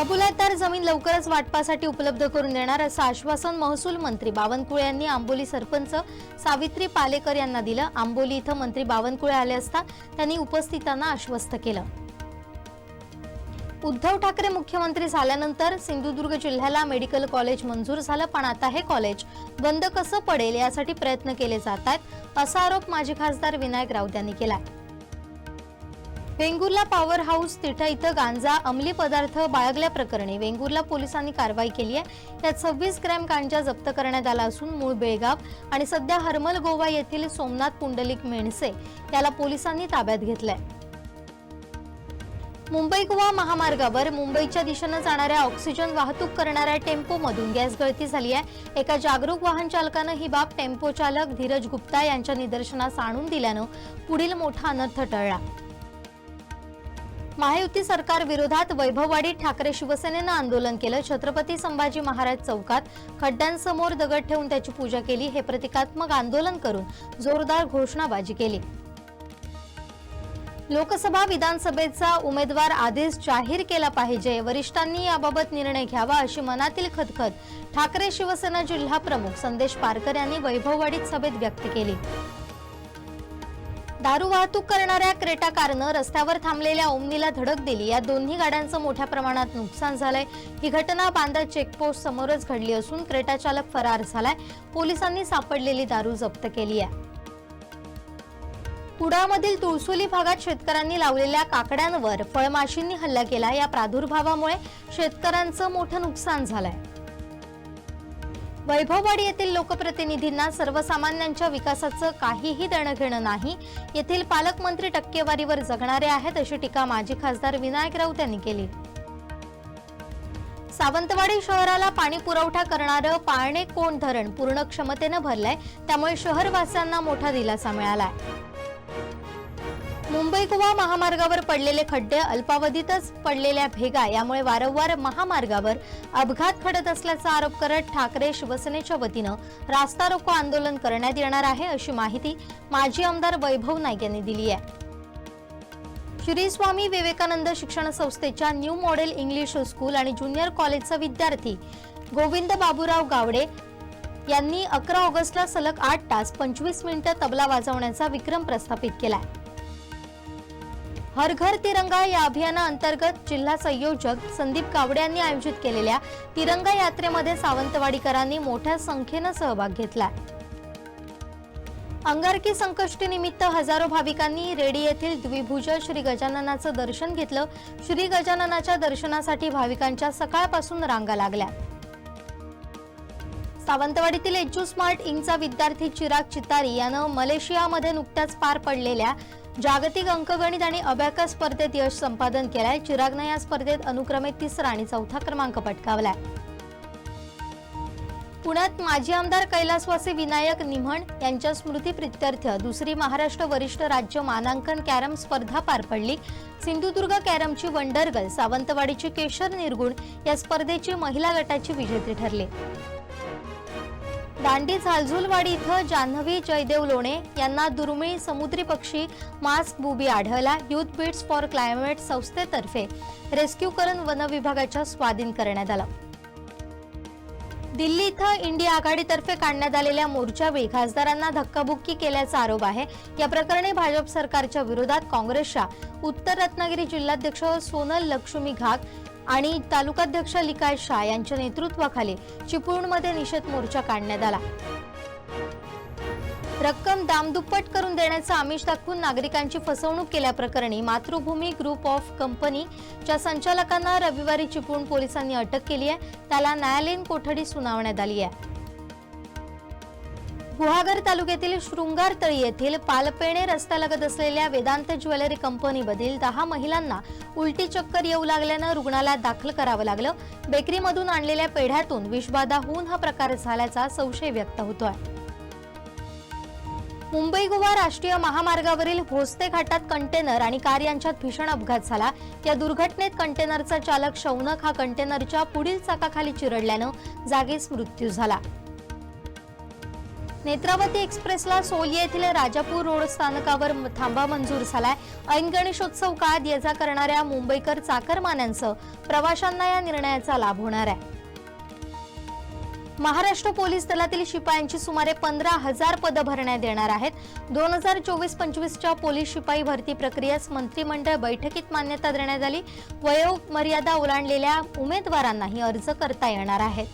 कबुलातदार जमीन लवकरच वाटपासाठी उपलब्ध करून देणार असं आश्वासन महसूल मंत्री बावनकुळे यांनी आंबोली सरपंच सावित्री पालेकर यांना दिलं. आंबोली इथं मंत्री बावनकुळे आले असता त्यांनी उपस्थितांना आश्वस्त केलं. उद्धव ठाकरे मुख्यमंत्री झाल्यानंतर सिंधुदुर्ग जिल्ह्याला मेडिकल कॉलेज मंजूर झालं पण आता हे कॉलेज बंद कसं पडेल यासाठी प्रयत्न केले जात आहेत असा आरोप माजी खासदार विनायक राऊत यांनी केलाय. वेंगुर्ला पॉवर हाऊस तिठा इथं गांजा अंमली पदार्थ बाळगल्याप्रकरणी वेंगुर्ला पोलिसांनी कारवाई केली आहे. यात सव्वीस ग्रॅम गांजा जप्त करण्यात आला असून मूळ बेळगाव आणि सध्या हरमल गोवा येथील सोमनाथ पुंडलिक मेणसे याला पोलिसांनी ताब्यात घेतलंय. मुंबई गोवा महामार्गावर मुंबईच्या दिशेनं जाणाऱ्या ऑक्सिजन वाहतूक करणाऱ्या टेम्पोमधून गॅस गळती झाली आहे. एका जागरूक वाहन चालकानं ही बाब टेम्पो चालक धीरज गुप्ता यांच्या निदर्शनास आणून दिल्यानं पुढील मोठा अनर्थ टळला. महायुती सरकार विरोधात वैभववाडीत ठाकरे शिवसेनेनं आंदोलन केलं. छत्रपती संभाजी महाराज चौकात खड्ड्यांसमोर दगड ठेवून त्याची पूजा केली. हे प्रतिकात्मक आंदोलन करून जोरदार घोषणाबाजी केली. लोकसभा विधानसभेचा उमेदवार आधीच जाहीर केला पाहिजे. वरिष्ठांनी याबाबत निर्णय घ्यावा अशी मनातील खतखत ठाकरे शिवसेना जिल्हा प्रमुख संदेश पारकर यांनी वैभववाडीत सभेत व्यक्त केली. दारू वाहतूक करणाऱ्या क्रेटा कारनं रस्त्यावर थांबलेल्या ओमनीला धडक दिली. या दोन्ही गाड्यांचं मोठ्या प्रमाणात नुकसान झालंय. ही घटना बांदा चेकपोस्ट समोरच घडली असून क्रेटा चालक फरार झालाय. पोलिसांनी सापडलेली दारू जप्त केली आहे. कुडामधील तुळसुली भागात शेतकऱ्यांनी लावलेल्या काकड्यांवर फळमाशींनी हल्ला केला. या प्रादुर्भावामुळे शेतकऱ्यांचं मोठं नुकसान झालंय. वैभववाडी येथील लोकप्रतिनिधींना सर्वसामान्यांच्या विकासाचं काहीही देणं घेणं नाही. येथील पालकमंत्री टक्केवारीवर जगणारे आहेत अशी टीका माजी खासदार विनायक राऊत यांनी केली. सावंतवाडी शहराला पाणी पुरवठा करणारं पाळणे कोण धरण पूर्ण क्षमतेनं भरलंय त्यामुळे शहरवासियांना मोठा दिलासा मिळालाय. मुंबई गोवा महामार्गावर पडलेले खड्डे अल्पावधीतच पडलेल्या भेगा यामुळे वारंवार महामार्गावर अपघात घडत असल्याचा आरोप करत ठाकरे शिवसेनेच्या वतीनं रास्ता रोको आंदोलन करण्यात येणार आहे अशी माहिती माजी आमदार वैभव नाईक यांनी दिली आहे. श्री स्वामी विवेकानंद शिक्षण संस्थेच्या न्यू मॉडेल इंग्लिश स्कूल आणि ज्युनियर कॉलेजचा विद्यार्थी गोविंद बाबूराव गावडे यांनी अकरा ऑगस्टला सलग आठ तास पंचवीस मिनिटं तबला वाजवण्याचा विक्रम प्रस्थापित केला आहे हर घर तिरंगा या अभियानाअंतर्गत जिल्हा संयोजक संदीप कावडे यांनी आयोजित केलेल्या तिरंगा यात्रेमध्ये सावंतवाडीकरांनी मोठ्या संख्येनं सहभाग घेतला अंगारकी संकष्टी निमित्त हजारो भाविकांनी रेडी येथील द्विभुज श्री गजाननाचं दर्शन घेतलं. श्री गजाननाच्या दर्शनासाठी भाविकांच्या सकाळपासून रांगा लागल्या. सावंतवाडीतील एज्यू स्मार्ट इंगचा विद्यार्थी चिराग चितारी यानं मलेशियामध्ये नुकत्याच पार पडलेल्या जागतिक अंकगणित आणि अबॅकस स्पर्धेत यश संपादन केलंय. चिरागनं या स्पर्धेत अनुक्रमे तिसरा आणि चौथा क्रमांक पटकावलाय. पुण्यात माजी आमदार कैलासवासी विनायक निम्हण यांच्या स्मृती प्रित्यर्थ दुसरी महाराष्ट्र वरिष्ठ राज्य मानांकन कॅरम स्पर्धा पार पडली. सिंधुदुर्ग कॅरमची वंडरगल सावंतवाडीची केशर निर्गुण या स्पर्धेची महिला गटाची विजेती ठरली. दांडी झालझुलवाडी इथं जान्हवी जयदेव लोणे यांना दुर्मिळ समुद्री पक्षी मास्क बुबी आढळला. युथ बीट्स फॉर क्लायमेट संस्थेतर्फे रेस्क्यू करून वन विभागाच्या स्वाधीन करण्यात आला. दिल्ली इथं इंडिया आघाडीतर्फे काढण्यात आलेल्या मोर्चावेळी खासदारांना धक्काबुक्की केल्याचा आरोप आहे. या प्रकरणी भाजप सरकारच्या विरोधात काँग्रेसच्या उत्तर रत्नागिरी जिल्हाध्यक्ष सोनल लक्ष्मी घाग आणि तालुकाध्यक्ष लिकाय शाह यांच्या नेतृत्वाखाली चिपळूणमध्ये निषेध मोर्चा काढण्यात आला. रक्कम दामदुप्पट करून देण्याचं आमिष दाखवून नागरिकांची फसवणूक केल्याप्रकरणी मातृभूमी ग्रुप ऑफ कंपनीच्या संचालकांना रविवारी चिपळूण पोलिसांनी अटक केली आहे. त्याला न्यायालयीन कोठडी सुनावण्यात आली आहे. गुहागर तालुक्यातील शृंगारतळी येथील पालपेणे रस्त्यालगत असलेल्या वेदांत ज्वेलरी कंपनीमधील दहा महिलांना उलटी चक्कर येऊ लागल्यानं रुग्णालयात दाखल करावं लागलं. बेकरीमधून आणलेल्या पेढ्यातून विषबाधा होऊन हा प्रकार झाल्याचा संशय व्यक्त होतोय. मुंबई गोवा राष्ट्रीय महामार्गावरील भोसते घाटात कंटेनर आणि कार यांच्यात भीषण अपघात झाला. या दुर्घटनेत कंटेनरचा चालक शौनक हा कंटेनरच्या पुढील चाकाखाली चिरडल्यानं जागीच मृत्यू झाला. नेत्रावती एक्सप्रेसला सोलिया येथील राजापूर रोड स्थानकावर थांबा मंजूर झालाय. ऐन गणेशोत्सव काळात ये जा करणाऱ्या मुंबईकर चाकरमान्यांसह प्रवाशांना या निर्णयाचा लाभ होणार आहे. महाराष्ट्र पोलीस दलातील शिपायांची सुमारे पंधरा हजार पदं भरण्यात येणार आहेत. दोन हजार चोवीस पंचवीसच्या पोलीस शिपाई भरती प्रक्रियेस मंत्रिमंडळ बैठकीत मान्यता देण्यात आली. वयोमर्यादा ओलांडलेल्या उमेदवारांनाही अर्ज करता येणार आहेत.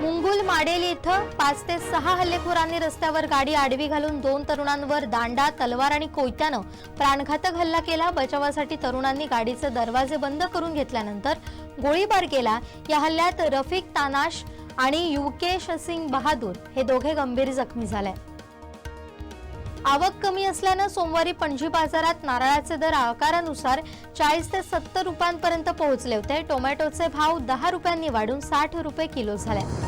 मुंगुल माडेल इथं पाच ते सहा हल्लेखोरांनी रस्त्यावर गाडी आडवी घालून दोन तरुणांवर दांडा तलवार आणि कोयत्यानं प्राणघातक हल्ला केला. बचावासाठी तरुणांनी गाडीचे दरवाजे बंद करून घेतल्यानंतर गोळीबार केला. या हल्ल्यात रफिक तानाश आणि युकेश सिंग बहादूर हे दोघे गंभीर जखमी झाले. आवक कमी असल्यानं सोमवारी पणजी बाजारात नारळाचे दर आकारानुसार चाळीस ते सत्तर रुपयांपर्यंत पोहोचले होते. टोमॅटोचे भाव दहा रुपयांनी वाढून साठ रुपये किलो झाले.